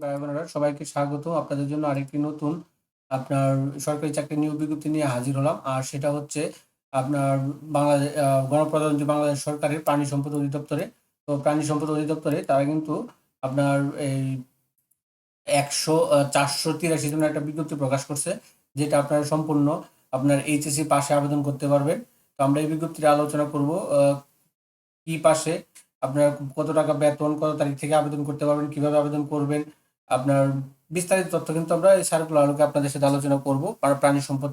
ভাই বোনেরা, সবাইকে স্বাগত। আপনাদের জন্য আরেকটি নতুন আপনার সরকারি চাকরি নিয়োগ বিজ্ঞপ্তি নিয়ে হাজির হলাম। আর সেটা হচ্ছে আপনার বাংলাদেশ গণপ্রজাতন্ত্রী বাংলাদেশ সরকারের প্রাণী সম্পদ অধিদপ্তরে, তো প্রাণী সম্পদ অধিদপ্তরে তারা কিন্তু আপনার এই একশো চারশো তিরাশি জনের একটা বিজ্ঞপ্তি প্রকাশ করছে, যেটা আপনার সম্পূর্ণ আপনার এইচএসসি পাশে আবেদন করতে পারবেন। তো আমরা এই বিজ্ঞপ্তিটা আলোচনা করব কি পাশে আপনার কত টাকা বেতন, কত তারিখ থেকে আবেদন করতে পারবেন, কীভাবে আবেদন করবেন আপনার বিস্তারিত তথ্য কিন্তু আমরা এই সার্কুলার আলোকে আপনাদের সাথে আলোচনা করব, আর প্রাণী সম্পদ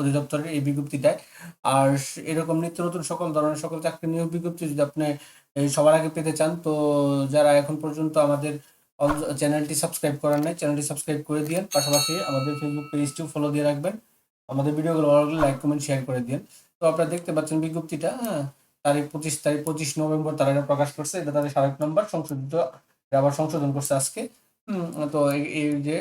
অধিদপ্তরের এই বিজ্ঞপ্তিটায়। আর এরকম নিত্য নতুন সকল ধরনের সকল চাকরি নিয়োগ বিজ্ঞপ্তি যদি আপনি সবার আগে পেতে চান, তো যারা এখন পর্যন্ত আমাদের চ্যানেলটি সাবস্ক্রাইব করার নাই, চ্যানেলটি সাবস্ক্রাইব করে দিন পাশাপাশি আমাদের ফেসবুক পেজটিও ফলো দিয়ে রাখবেন। আমাদের ভিডিওগুলো ভালো লাগলে লাইক কমেন্ট শেয়ার করে দিন তো আপনারা দেখতে পাচ্ছেন বিজ্ঞপ্তিটা হ্যাঁ তারিখ পঁচিশ তারিখ পঁচিশ নভেম্বর তারা প্রকাশ করছে। এটা তাদের স্মারক নম্বর, সংশোধিত, আবার সংশোধন করছে আজকে। তো এই- যে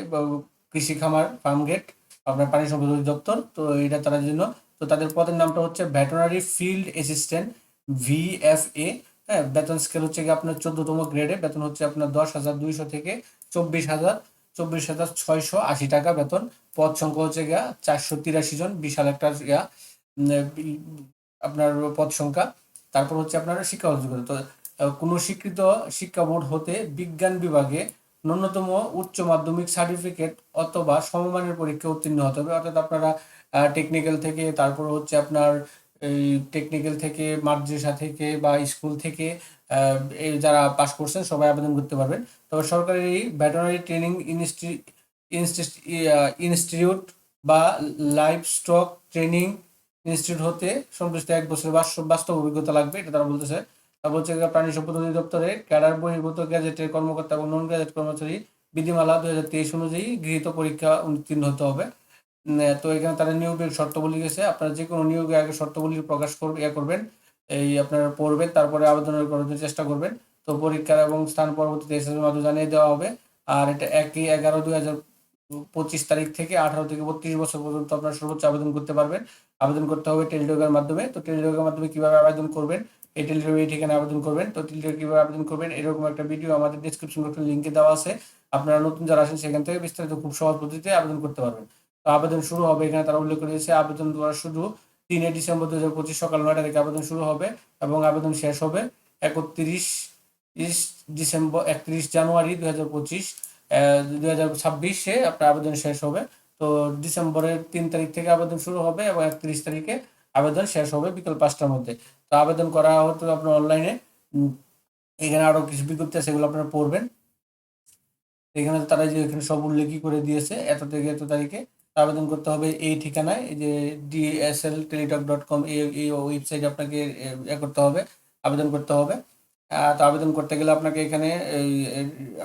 কৃষি খামার ফার্ম গেট আপনার পানি সম্পদ অধিদপ্তর তো এটা তার জন্য, তো তাদের পদের নামটা হচ্ছে ভেটেনারি ফিল্ড অ্যাসিস্ট্যান্ট ভিএফএ হ্যাঁ বেতন স্কেল হচ্ছে কি আপনার চোদ্দতম গ্রেডে বেতন হচ্ছে আপনার দশ হাজার দুইশো থেকে চব্বিশ হাজার চব্বিশ হাজার ছয়শো আশি টাকা বেতন, পদ সংখ্যা হচ্ছে গিয়া চারশো তিরাশি জন, বিশাল একটা, ইয়া আপনার পদ সংখ্যা, তারপর হচ্ছে আপনার শিক্ষা যোগ্যতা তো কোনো স্বীকৃত শিক্ষা বোর্ড হতে বিজ্ঞান বিভাগে ন্যূনতম উচ্চ মাধ্যমিক সার্টিফিকেট অথবা সমমানের পরীক্ষা উত্তীর্ণ হতে হবে। অর্থাৎ আপনারা টেকনিক্যাল থেকে, তারপর হচ্ছে আপনার এই টেকনিক্যাল থেকে, মাদ্রাসা থেকে বা স্কুল থেকে যারা পাশ করছেন সবাই আবেদন করতে পারবেন। তবে সরকারি ভেটেনারি ট্রেনিং ইনস্টিটিউট বা লাইভ স্টক ট্রেনিং ইনস্টিটিউট হতে সংশ্লিষ্ট এক বছরের বাস্তব অভিজ্ঞতা লাগবে, এটা তারা বলতেছে। গিয়ে প্রাণী সম্পদ অধিদপ্তরে ক্যাডার বহির্ভূত গ্যাজেটের কর্মকর্তা এবং নন গ্যাজেট কর্মচারী বিধিমালা দুই হাজার তেইশ অনুযায়ী গৃহীত পরীক্ষা উত্তীর্ণ হতে হবে। তো এখানে তারা নিয়োগের শর্তাবলী গেছে আপনারা যে কোনো নিয়োগে আগে শর্তাবলী প্রকাশ করবে ইয়ে করবেন, এই আপনারা পড়বেন, তারপরে আবেদনের করার চেষ্টা করবেন। তো পরীক্ষা এবং স্থান পরবর্তীতে এস এর মাধ্যমে জানিয়ে দেওয়া হবে। আর এটা একই এগারো দুই হাজার পঁচিশ তারিখ থেকে আঠারো থেকে বত্রিশ বছর পর্যন্ত আপনার সর্বোচ্চ আবেদন করতে পারবেন। আবেদন করতে হবে টেলিডগের মাধ্যমে। তো টেলিডগের মাধ্যমে কীভাবে আবেদন করবেন? এই টেলিডগ এই ঠিকানা আবেদন করবেন। তো টেলিডগ কীভাবে আবেদন করবেন, এরকম একটা ভিডিও আমাদের ডিসক্রিপশন বক্সে লিঙ্কে দেওয়া আছে। আপনারা নতুন যারা আছেন সেখান থেকে বিস্তারিত খুব সহজ পদ্ধতিতে আবেদন করতে পারবেন। তো আবেদন শুরু হবে এখানে, তারা উল্লেখ করে দিয়েছে আবেদন দেওয়ার শুধু তিনে ডিসেম্বর দু হাজার পঁচিশ সকাল নয়টা থেকে আবেদন শুরু হবে এবং আবেদন শেষ হবে একত্রিশ ডিসেম্বর, একত্রিশ জানুয়ারি দুই হাজার পঁচিশ দুই হাজার ছাব্বিশে আপনার আবেদন শেষ হবে। তো ডিসেম্বরের তিন তারিখ থেকে আবেদন শুরু হবে এবং একত্রিশ তারিখে আবেদন শেষ হবে বিকেল পাঁচটার মধ্যে। তো আবেদন করা হতো আপনার অনলাইনে এখানে আরও কিছু বিজ্ঞপ্তি আছে সেগুলো আপনারা পড়বেন। এখানে তারা যে এখানে সব উল্লেখই করে দিয়েছে, এত থেকে এত তারিখে। আবেদন করতে হবে এই ঠিকানায় যে ডিএসএল টেলিটক ডট কম এই ওয়েবসাইটে আপনাকে, এ করতে হবে, আবেদন করতে হবে। তো আবেদন করতে গেলে আপনাকে এখানে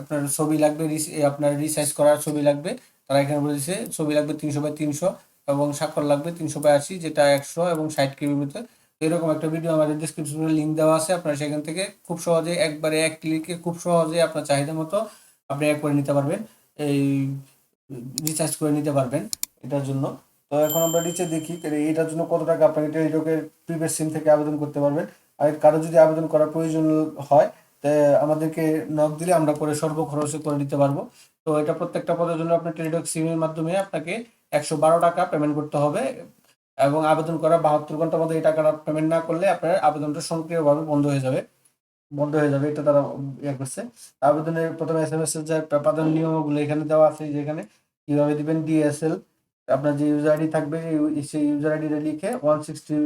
আপনার ছবি লাগবে আপনার রিসার্চ করার ছবি লাগবে। তারা এখানে বলেছে, ছবি লাগবে তিনশো বাই তিনশো। এবং স্বাক্ষর লাগবে তিনশো বাই আশি যেটা একশো এবং ষাট কেবির ভিতরে এরকম একটা ভিডিও আমাদের ডিসক্রিপশনে লিঙ্ক দেওয়া আছে, আপনারা সেখান থেকে খুব সহজে একবারে এক ক্লিকে খুব সহজে আপনার চাহিদা মতো আপনি এক করে নিতে পারবেন, এই রিচার্জ করে নিতে পারবেন এটার জন্য। তো এখন আমরা নিচে দেখি এটার জন্য কত টাকা আপনাকে টেলিটকের প্রিপেড সিম থেকে আবেদন করতে পারবেন। আর কারও যদি আবেদন করার প্রয়োজন হয়, তা আমাদেরকে নক দিলে আমরা করে সর্ব খরচে করে দিতে পারব। তো এটা প্রত্যেকটা পদের জন্য আপনার টেলিটক সিমের মাধ্যমে আপনাকে একশো বারো টাকা পেমেন্ট করতে হবে এবং আবেদন করার বাহাত্তর ঘণ্টার মধ্যে এই টাকাটা পেমেন্ট না করলে আপনার আবেদনটা সক্রিয়ভাবে বন্ধ হয়ে যাবে। বন্ধ হয়ে যাবে, এটা তারা ইয়ে করছে। আবেদনের প্রথমে এস এম এস এর যে আবেদন নিয়মগুলো এখানে দেওয়া আছে যেখানে কীভাবে দিবেন ডিএসএল আপনার যে ইউজার আইডি থাকবে, সেই ইউজার আইডিটা লিখে ওয়ান সিক্সটি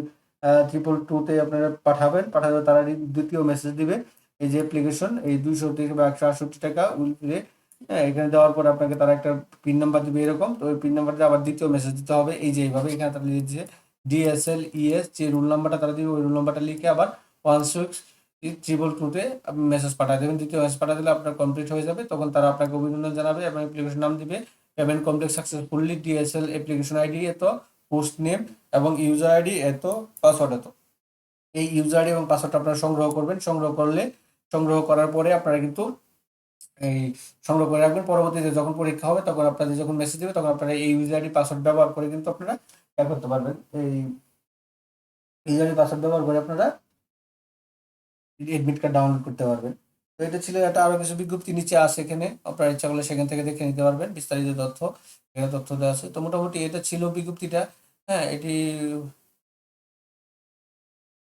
ট্রিপল টুতে আপনারা পাঠাবেন, পাঠালে তারা দ্বিতীয় মেসেজ দিবে। এই যে অ্যাপ্লিকেশন এই দুইশো থেকে বা একশো আটষট্টি টাকা উইল পে হ্যাঁ এখানে দেওয়ার পর আপনাকে তারা একটা পিন নাম্বার দিবে এরকম। তো ওই পিন নাম্বার দিয়ে আবার দ্বিতীয় মেসেজ দিতে হবে। এই যে এইভাবে এখানে তারা লিখেছে ডিএসএল ইএস যে রুল নাম্বারটা তারা দিবে, ওই রুল নাম্বারটা লিখে আবার ওয়ান সিক্স ট্রিপল টুতে আপনি মেসেজ পাঠিয়ে দেবেন। দ্বিতীয় মেসেজ পাঠিয়ে দিলে আপনার কমপ্লিট হয়ে যাবে। তখন তারা আপনাকে অভিনন্দন জানাবে এবং অ্যাপ্লিকেশন নাম দিবে। Payment complete successfully DSL application ID এত পোস্ট নেম এবং ইউজার আইডি এত পাসওয়ার্ড এত। এই ইউজার আইডি এবং পাসওয়ার্ডটা আপনারা সংগ্রহ করবেন। সংগ্রহ করলে, সংগ্রহ করার পরে আপনারা কিন্তু এই সংগ্রহ করে রাখবেন। পরবর্তীতে যখন পরীক্ষা হবে, তখন আপনাদের যখন মেসেজ দেবে, তখন আপনারা এই ইউজার আইডি পাসওয়ার্ড ব্যবহার করে কিন্তু আপনারা ইয়া করতে পারবেন। এই ইউজার আইডি পাসওয়ার্ড ব্যবহার করে আপনারা এডমিট কার্ড ডাউনলোড করতে পারবেন। তো এটা ছিল এটা আরও কিছু বিজ্ঞপ্তি নিচে আছে এখানে। আপনারা ইচ্ছা করলে সেখান থেকে দেখে নিতে পারবেন। বিস্তারিত তথ্য, এখানে তথ্য দেওয়া আছে। তো মোটামুটি এটা ছিল বিজ্ঞপ্তিটা। হ্যাঁ এটি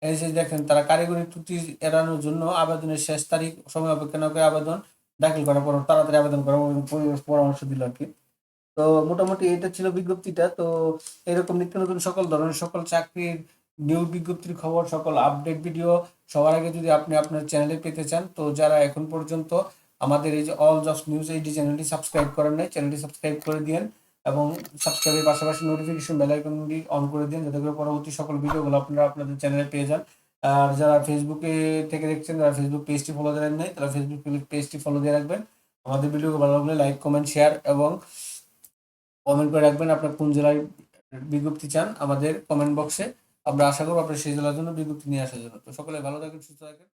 এই যে দেখেন, তারা কারিগরি ত্রুটি এড়ানোর জন্য আবেদনের শেষ তারিখ, সময় অপেক্ষা না করে আবেদন দাখিল করার পর তাড়াতাড়ি আবেদন করার পরি- পরামর্শ দিল আর কি। তো মোটামুটি এটা ছিল বিজ্ঞপ্তিটা। তো এরকম নিত্য নতুন সকল ধরনের সকল চাকরির নিয়োগ বিজ্ঞপ্তির খবর, সকল আপডেট ভিডিও সবার আগে যদি আপনি আপনার চ্যানেলে পেতে চান, তো যারা এখন পর্যন্ত আমাদের এই যে অল জবস নিউজ এইটি চ্যানেলটি সাবস্ক্রাইব করেন নাই চ্যানেলটি সাবস্ক্রাইব করে দিন এবং সাবস্ক্রাইবের পাশাপাশি নোটিফিকেশন বেল আইকনটি অন করে দিন যাতে করে পরবর্তী সকল ভিডিওগুলো আপনারা আপনাদের চ্যানেলে পেয়ে যান। আর যারা ফেসবুকে থেকে দেখছেন, যারা ফেসবুক পেজটি ফলো দেন নাই, তারা ফেসবুক পেজটি ফলো দিয়ে রাখবেন। আমাদের ভিডিওকে ভালো লাগলে লাইক কমেন্ট শেয়ার এবং কমেন্ট করে রাখবেন আপনার কোন জেলায় বিজ্ঞপ্তি চান আমাদের কমেন্ট বক্সে আমরা আশা করব আপনার সেই জেলার জন্য বিজ্ঞপ্তি নিয়ে আসার জন্য। তো সকলে ভালো থাকেন, সুস্থ থাকেন।